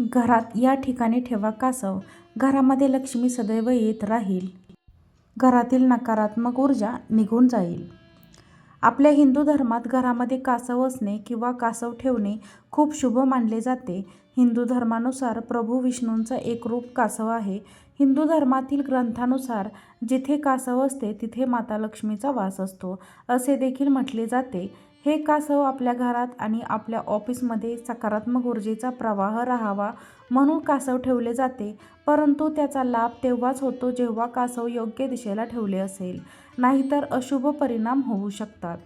घरात या ठिकाणी ठेवा कासव. घरामध्ये लक्ष्मी सदैव येत राहील. घरातील नकारात्मक ऊर्जा निघून जाईल. आपल्या हिंदू धर्मात घरामध्ये कासव असणे किंवा कासव ठेवणे खूप शुभ मानले जाते. हिंदू धर्मानुसार प्रभू विष्णूंचा एक रूप कासव आहे. हिंदू धर्मातील ग्रंथानुसार जिथे कासव असते तिथे माता लक्ष्मीचा वास असतो. असे देखील म्हटले जाते. हे कासव आपल्या घरात आणि आपल्या ऑफिसमध्ये सकारात्मक ऊर्जेचा प्रवाह राहावा म्हणून कासव ठेवले जाते. परंतु त्याचा लाभ तेव्हाच होतो जेव्हा कासव योग्य दिशेला ठेवले असेल. नाहीतर अशुभ परिणाम होऊ शकतात.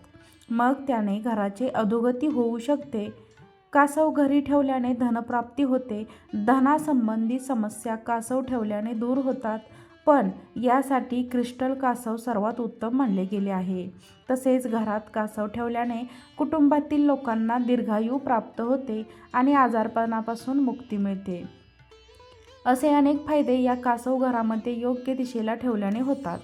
मग त्याने घराचे अधोगती होऊ शकते. कासव घरी ठेवल्याने धनप्राप्ती होते. धनासंबंधी समस्या कासव ठेवल्याने दूर होतात. पण यासाठी क्रिस्टल कासव सर्वात उत्तम मानले गेले आहे. तसेच घरात कासव ठेवल्याने कुटुंबातील लोकांना दीर्घायू प्राप्त होते आणि आजारपणापासून मुक्ती मिळते. असे अनेक फायदे या कासव घरामध्ये योग्य दिशेला ठेवल्याने होतात.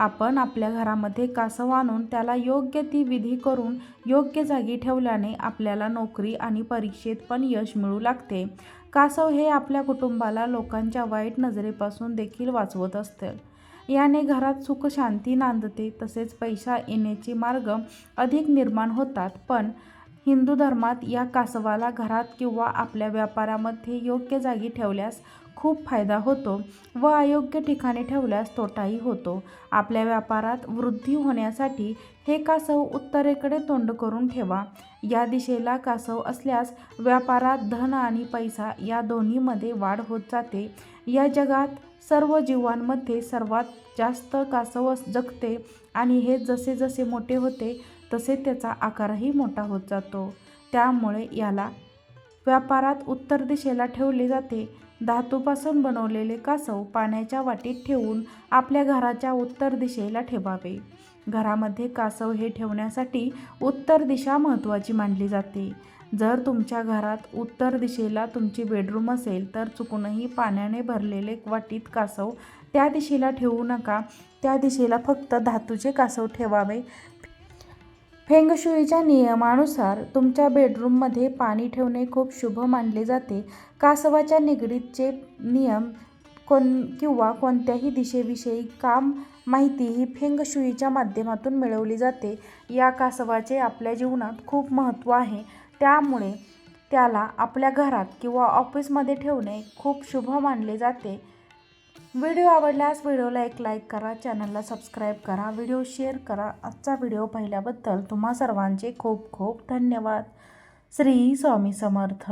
आपण आपल्या घरामध्ये कासव आणून त्याला योग्य ती विधी करून योग्य जागी ठेवल्याने आपल्याला नोकरी आणि परीक्षेत पण यश मिळू लागते. कासव हे आपल्या कुटुंबाला लोकांच्या वाईट नजरेपासून देखील वाचवत असते. याने घरात सुख शांती नांदते तसेच पैसा येण्याचे मार्ग अधिक निर्माण होतात. पण हिंदू धर्मात या कासवाला घरात किंवा आपल्या व्यापारामध्ये योग्य जागी ठेवल्यास खूप फायदा होतो व अयोग्य ठिकाणी ठेवल्यास तोटाही होतो. आपल्या व्यापारात वृद्धी होण्यासाठी हे कासव उत्तरेकडे तोंड करून ठेवा. या दिशेला कासव असल्यास व्यापारात धन आणि पैसा या दोन्हीमध्ये वाढ होत जाते. या जगात सर्व जीवांमध्ये सर्वात जास्त कासव जगते आणि हे जसे जसे मोठे होते तसे त्याचा आकारही मोठा होत जातो. त्यामुळे याला व्यापारात उत्तर दिशेला ठेवले जाते. धातूपासून बनवलेले कासव पाण्याच्या वाटीत ठेवून आपल्या घराच्या उत्तर दिशेला ठेवावे. घरामध्ये कासव हे ठेवण्यासाठी उत्तर दिशा महत्त्वाची मानली जाते. जर तुमच्या घरात उत्तर दिशेला तुमची बेडरूम असेल तर चुकूनही पाण्याने भरलेले वाटीत कासव त्या दिशेला ठेवू नका. त्या दिशेला फक्त धातूचे कासव ठेवावे. फेंगशुईच्या नियमानुसार तुमच्या बेडरूममध्ये पाणी ठेवणे खूप शुभ मानले जाते. कासवाच्या निगडीतचे नियम कोण किंवा कोणत्याही दिशेविषयी काम माहिती ही फेंगशुईच्या माध्यमातून मिळवली जाते. या कासवाचे आपल्या जीवनात खूप महत्त्व आहे. त्यामुळे त्याला आपल्या घरात किंवा ऑफिसमध्ये ठेवणे खूप शुभ मानले जाते. व्हिडिओ आवडल्यास व्हिडिओला एक लाईक करा चॅनलला सबस्क्राईब करा व्हिडिओ शेअर करा. आजचा व्हिडिओ पाहिल्याबद्दल तुम्हा सर्वांचे खूप खूप धन्यवाद. श्री स्वामी समर्थ.